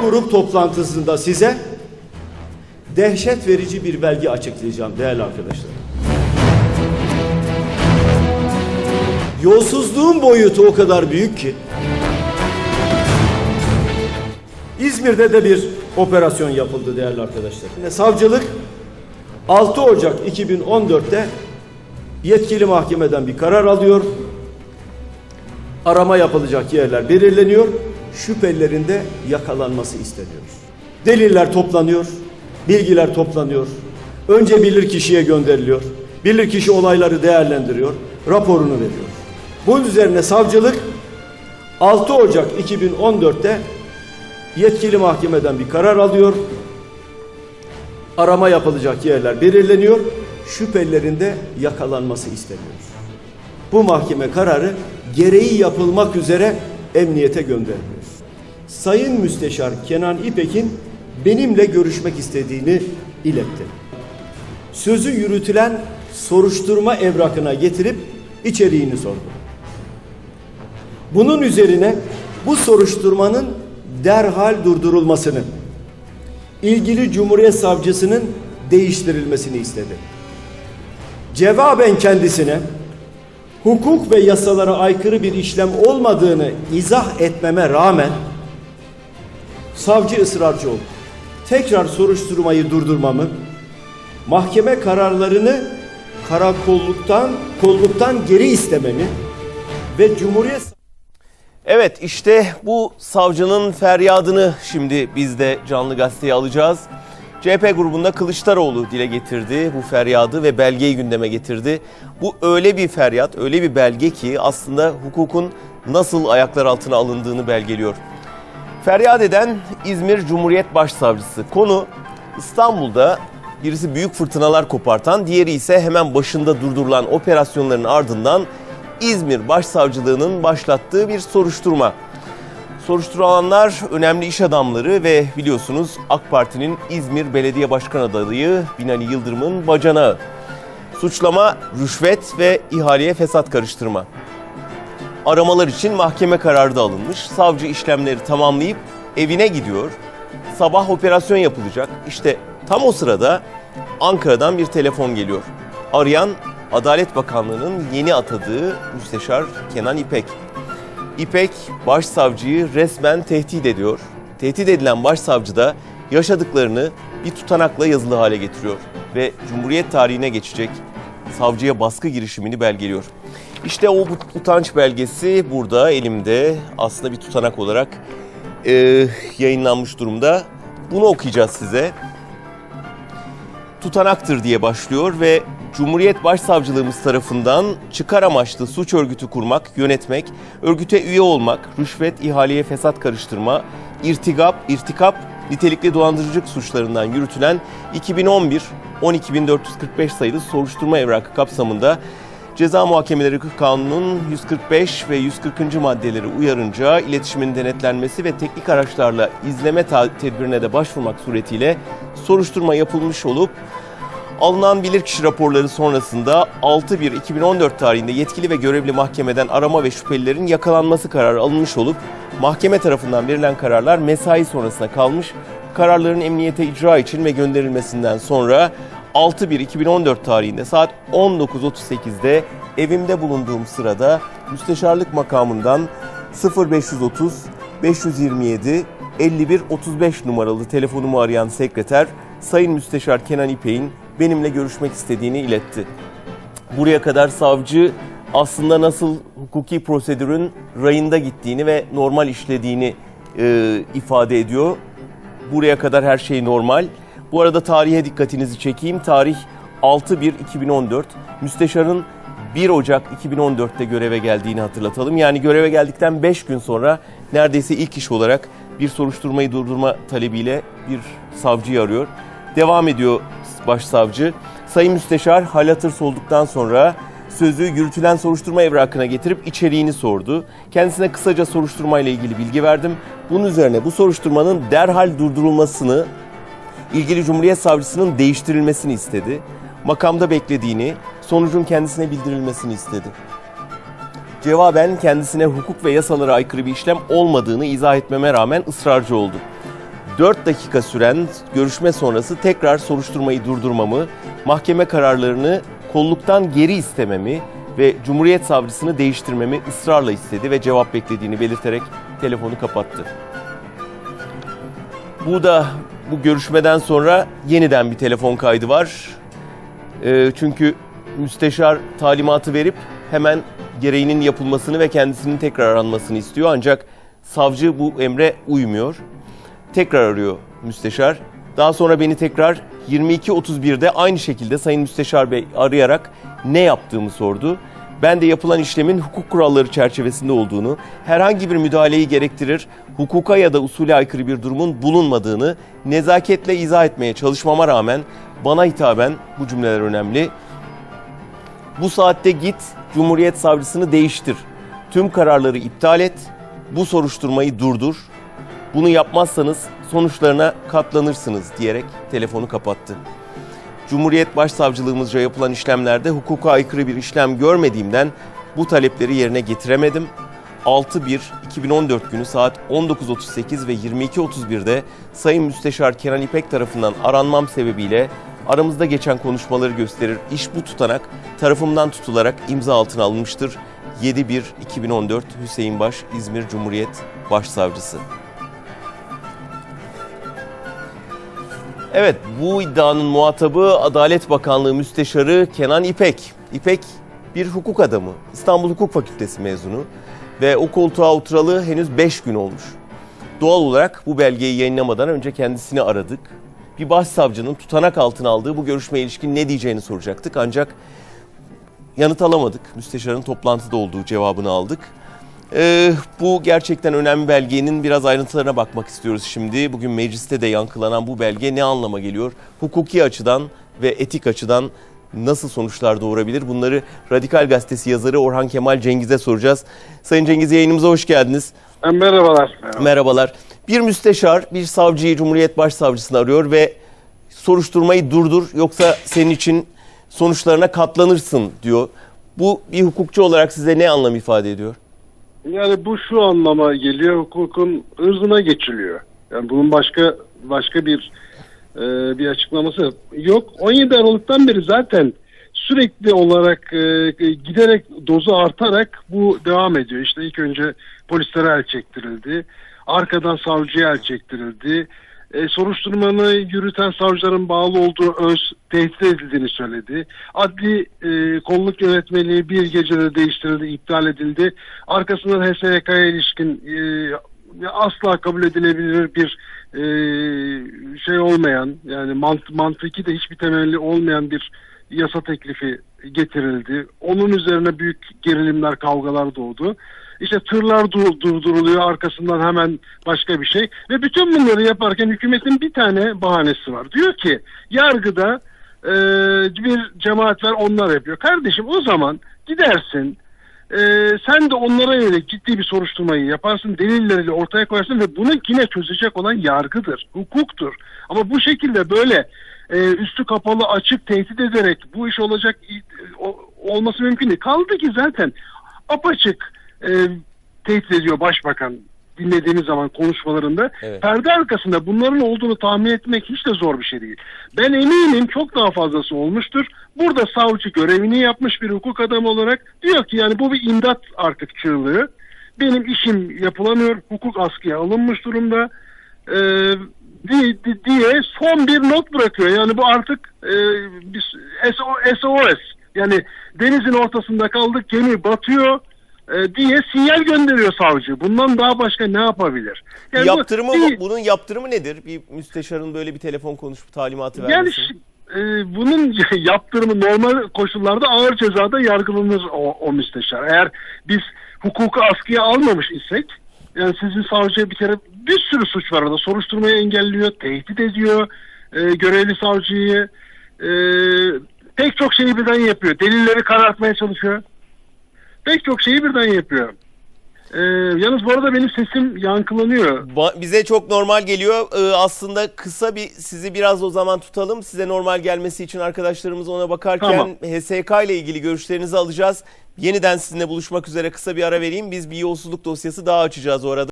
Grup toplantısında size dehşet verici bir belge açıklayacağım değerli arkadaşlar. Yolsuzluğun boyutu o kadar büyük ki İzmir'de de bir operasyon yapıldı değerli arkadaşlar. Yine Savcılık 6 Ocak 2014'te yetkili mahkemeden bir karar alıyor. Arama yapılacak yerler belirleniyor. Şüphelilerin de yakalanması isteniyor. Deliller toplanıyor, bilgiler toplanıyor. Önce bilirkişiye gönderiliyor. Bilirkişi olayları değerlendiriyor, raporunu veriyor. Bunun üzerine savcılık 6 Ocak 2014'te yetkili mahkemeden bir karar alıyor. Arama yapılacak yerler belirleniyor. Şüphelilerin de yakalanması isteniyor. Bu mahkeme kararı gereği yapılmak üzere emniyete gönderiliyor. Sayın Müsteşar Kenan İpek'in benimle görüşmek istediğini iletti. Sözü yürütülen soruşturma evrakına getirip içeriğini sordu. Bunun üzerine bu soruşturmanın derhal durdurulmasını, ilgili Cumhuriyet Savcısının değiştirilmesini istedi. Cevaben kendisine hukuk ve yasalara aykırı bir işlem olmadığını izah etmeme rağmen savcı ısrarcı oldu. Tekrar soruşturmayı durdurmamı, mahkeme kararlarını karakolluktan, kolluktan geri istememi ve Cumhuriyet Evet işte bu savcının feryadını şimdi biz de canlı gazeteye alacağız. CHP grubunda Kılıçdaroğlu dile getirdi bu feryadı ve belgeyi gündeme getirdi. Bu öyle bir feryat, öyle bir belge ki aslında hukukun nasıl ayaklar altına alındığını belgeliyor. Feryat eden İzmir Cumhuriyet Başsavcısı. Konu İstanbul'da birisi büyük fırtınalar kopartan, diğeri ise hemen başında durdurulan operasyonların ardından İzmir Başsavcılığı'nın başlattığı bir soruşturma. Soruşturulanlar önemli iş adamları ve biliyorsunuz AK Parti'nin İzmir Belediye Başkan adayı Binali Yıldırım'ın bacanağı. Suçlama rüşvet ve ihaleye fesat karıştırma. Aramalar için mahkeme kararı da alınmış. Savcı işlemleri tamamlayıp evine gidiyor. Sabah operasyon yapılacak. İşte tam o sırada Ankara'dan bir telefon geliyor. Arayan Adalet Bakanlığı'nın yeni atadığı Müsteşar Kenan İpek. İpek başsavcıyı resmen tehdit ediyor. Tehdit edilen başsavcı da yaşadıklarını bir tutanakla yazılı hale getiriyor ve Cumhuriyet tarihine geçecek savcıya baskı girişimini belgeliyor. İşte o utanç belgesi burada elimde aslında bir tutanak olarak e, yayınlanmış durumda. Bunu okuyacağız size tutanaktır diye başlıyor ve Cumhuriyet Başsavcılığımız tarafından çıkar amaçlı suç örgütü kurmak, yönetmek, örgüte üye olmak, rüşvet, ihaleye fesat karıştırma, irtigap, irtikap, nitelikli dolandırıcılık suçlarından yürütülen 2011 12445 sayılı soruşturma evrakı kapsamında Ceza Muhakemeleri Kanunu'nun 145 ve 140. maddeleri uyarınca iletişimin denetlenmesi ve teknik araçlarla izleme tedbirine de başvurmak suretiyle soruşturma yapılmış olup alınan bilirkişi raporları sonrasında 6-1-2014 tarihinde yetkili ve görevli mahkemeden arama ve şüphelilerin yakalanması kararı alınmış olup mahkeme tarafından verilen kararlar mesai sonrasına kalmış. Kararların emniyete icra için ve gönderilmesinden sonra 6-1-2014 tarihinde saat 19.38'de evimde bulunduğum sırada müsteşarlık makamından 0530 527 51 35 numaralı telefonumu arayan sekreter Sayın Müsteşar Kenan İpek'in benimle görüşmek istediğini iletti. Buraya kadar savcı aslında nasıl hukuki prosedürün rayında gittiğini ve normal işlediğini e, ifade ediyor. Buraya kadar her şey normal. Bu arada tarihe dikkatinizi çekeyim. Tarih 6-1-2014. Müsteşarın 1 Ocak 2014'te göreve geldiğini hatırlatalım. Yani göreve geldikten 5 gün sonra neredeyse ilk iş olarak bir soruşturmayı durdurma talebiyle bir savcıyı arıyor. Devam ediyor başsavcı. Sayın Müsteşar hal hatır solduktan sonra sözü yürütülen soruşturma evrakına getirip içeriğini sordu. Kendisine kısaca soruşturma ile ilgili bilgi verdim. Bunun üzerine bu soruşturmanın derhal durdurulmasını ilgili Cumhuriyet Savcısının değiştirilmesini istedi. Makamda beklediğini, sonucun kendisine bildirilmesini istedi. Cevaben kendisine hukuk ve yasalara aykırı bir işlem olmadığını izah etmeme rağmen ısrarcı oldu. 4 dakika süren görüşme sonrası tekrar soruşturmayı durdurmamı, mahkeme kararlarını kolluktan geri istememi ve Cumhuriyet Savcısını değiştirmemi ısrarla istedi ve cevap beklediğini belirterek telefonu kapattı. Bu da bu görüşmeden sonra yeniden bir telefon kaydı var. Ee, çünkü müsteşar talimatı verip hemen gereğinin yapılmasını ve kendisinin tekrar aranmasını istiyor. Ancak savcı bu emre uymuyor. Tekrar arıyor müsteşar. Daha sonra beni tekrar 22.31'de aynı şekilde Sayın Müsteşar Bey arayarak ne yaptığımı sordu. Ben de yapılan işlemin hukuk kuralları çerçevesinde olduğunu, herhangi bir müdahaleyi gerektirir, hukuka ya da usule aykırı bir durumun bulunmadığını nezaketle izah etmeye çalışmama rağmen bana hitaben bu cümleler önemli. Bu saatte git Cumhuriyet Savcısını değiştir. Tüm kararları iptal et. Bu soruşturmayı durdur. Bunu yapmazsanız sonuçlarına katlanırsınız diyerek telefonu kapattı. Cumhuriyet Başsavcılığımızca yapılan işlemlerde hukuka aykırı bir işlem görmediğimden bu talepleri yerine getiremedim. 6-1-2014 günü saat 19.38 ve 22.31'de Sayın Müsteşar Kenan İpek tarafından aranmam sebebiyle aramızda geçen konuşmaları gösterir. İş bu tutanak tarafımdan tutularak imza altına alınmıştır. 7-1-2014 Hüseyin Baş İzmir Cumhuriyet Başsavcısı. Evet bu iddianın muhatabı Adalet Bakanlığı Müsteşarı Kenan İpek. İpek bir hukuk adamı. İstanbul Hukuk Fakültesi mezunu ve o koltuğa oturalı henüz 5 gün olmuş. Doğal olarak bu belgeyi yayınlamadan önce kendisini aradık. Bir başsavcının tutanak altına aldığı bu görüşmeye ilişkin ne diyeceğini soracaktık. Ancak yanıt alamadık. Müsteşarın toplantıda olduğu cevabını aldık. Ee, bu gerçekten önemli belgenin biraz ayrıntılarına bakmak istiyoruz şimdi. Bugün mecliste de yankılanan bu belge ne anlama geliyor? Hukuki açıdan ve etik açıdan nasıl sonuçlar doğurabilir? Bunları Radikal Gazetesi yazarı Orhan Kemal Cengiz'e soracağız. Sayın Cengiz yayınımıza hoş geldiniz. Merhabalar. Merhaba. Merhabalar. Bir müsteşar bir savcıyı Cumhuriyet Başsavcısını arıyor ve soruşturmayı durdur yoksa senin için sonuçlarına katlanırsın diyor. Bu bir hukukçu olarak size ne anlam ifade ediyor? Yani bu şu anlama geliyor, hukukun ırzına geçiliyor. Yani bunun başka başka bir e, bir açıklaması yok. 17 Aralık'tan beri zaten sürekli olarak e, giderek dozu artarak bu devam ediyor. İşte ilk önce polislere el çektirildi. Arkadan savcıya el çektirildi. E, soruşturmanı yürüten savcıların bağlı olduğu öz tehdit edildiğini söyledi. Adli e, kolluk yönetmeliği bir gecede değiştirildi, iptal edildi. Arkasından HSYK'ya ilişkin e, asla kabul edilebilir bir e, şey olmayan yani mant mantıki de hiçbir temelli olmayan bir yasa teklifi getirildi. Onun üzerine büyük gerilimler, kavgalar doğdu. İşte tırlar dur- durduruluyor arkasından hemen başka bir şey. Ve bütün bunları yaparken hükümetin bir tane bahanesi var. Diyor ki yargıda e, bir cemaat var onlar yapıyor. Kardeşim o zaman gidersin e, sen de onlara yönelik ciddi bir soruşturmayı yaparsın, delilleriyle ortaya koyarsın ve bunu yine çözecek olan yargıdır, hukuktur. Ama bu şekilde böyle e, üstü kapalı açık tehdit ederek bu iş olacak o- olması mümkün değil. Kaldı ki zaten apaçık e, tehdit ediyor başbakan dinlediğimiz zaman konuşmalarında. Evet. Perde arkasında bunların olduğunu tahmin etmek hiç de zor bir şey değil. Ben eminim çok daha fazlası olmuştur. Burada savcı görevini yapmış bir hukuk adamı olarak diyor ki yani bu bir imdat artık çığlığı. Benim işim yapılamıyor. Hukuk askıya alınmış durumda. Ee, di- di- diye son bir not bırakıyor. Yani bu artık e, bir SOS. Yani denizin ortasında kaldık gemi batıyor e, diye sinyal gönderiyor savcı. Bundan daha başka ne yapabilir? Yani bu- yaptırımı bir- bunun yaptırımı nedir? Bir müsteşarın böyle bir telefon konuşup talimatı Yani vermesi. ş- e, bunun yaptırımı normal koşullarda ağır cezada yargılanır o, o müsteşar. Eğer biz hukuku askıya almamış isek yani sizin savcıya bir kere bir sürü suç var orada. Soruşturmayı engelliyor, tehdit ediyor e, görevli savcıyı. E, pek çok şeyi birden yapıyor. Delilleri karartmaya çalışıyor. Pek çok şeyi birden yapıyor. E, yalnız bu arada benim sesim yankılanıyor. Ba- Bize çok normal geliyor. Ee, aslında kısa bir sizi biraz o zaman tutalım. Size normal gelmesi için arkadaşlarımız ona bakarken Tamam. HSK ile ilgili görüşlerinizi alacağız. Yeniden sizinle buluşmak üzere kısa bir ara vereyim. Biz bir yolsuzluk dosyası daha açacağız o arada.